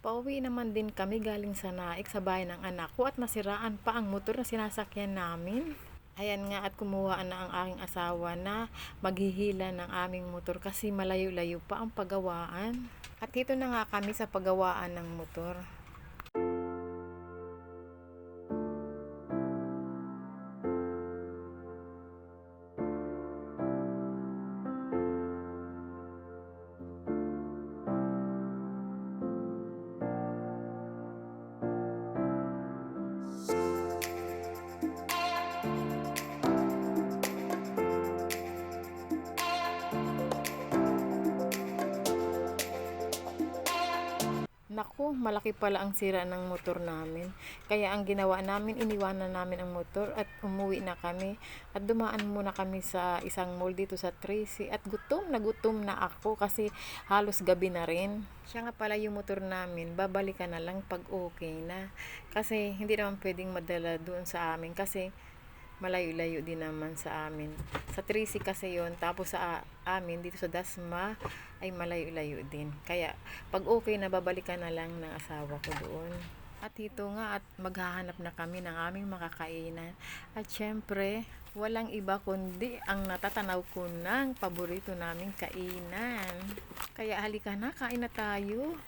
Pauwi naman din kami galing sa Naik sa bahay ng anak ko at nasiraan pa ang motor na sinasakyan namin. Ayan nga at kumuha na ang aking asawa na maghihila ng aming motor kasi malayo-layo pa ang pagawaan. At dito na nga kami sa pagawaan ng motor. Naku, malaki pala ang sira ng motor namin. Kaya ang ginawa namin, iniwanan namin ang motor at umuwi na kami. At dumaan muna kami sa isang mall dito sa Tracy. At gutom na gutom na ako kasi halos gabi na rin. Siya nga pala yung motor namin, babalikan na lang pag okay na. Kasi hindi naman pwedeng madala doon sa amin kasi malayo-layo din naman sa amin. Sa Tracy kasi yon tapos sa a- amin dito sa Dasma ay malayo-layo din. Kaya pag okay na babalikan na lang ng asawa ko doon. At ito nga at maghahanap na kami ng aming makakainan. At syempre, walang iba kundi ang natatanaw ko ng paborito naming kainan. Kaya halika na, kain na tayo.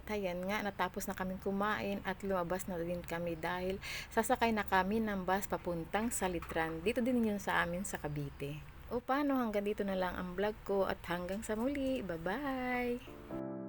At ayan nga, natapos na kaming kumain at lumabas na din kami dahil sasakay na kami ng bus papuntang sa Litran. Dito din yun sa amin sa Cavite. O paano hanggang dito na lang ang vlog ko at hanggang sa muli. Bye-bye!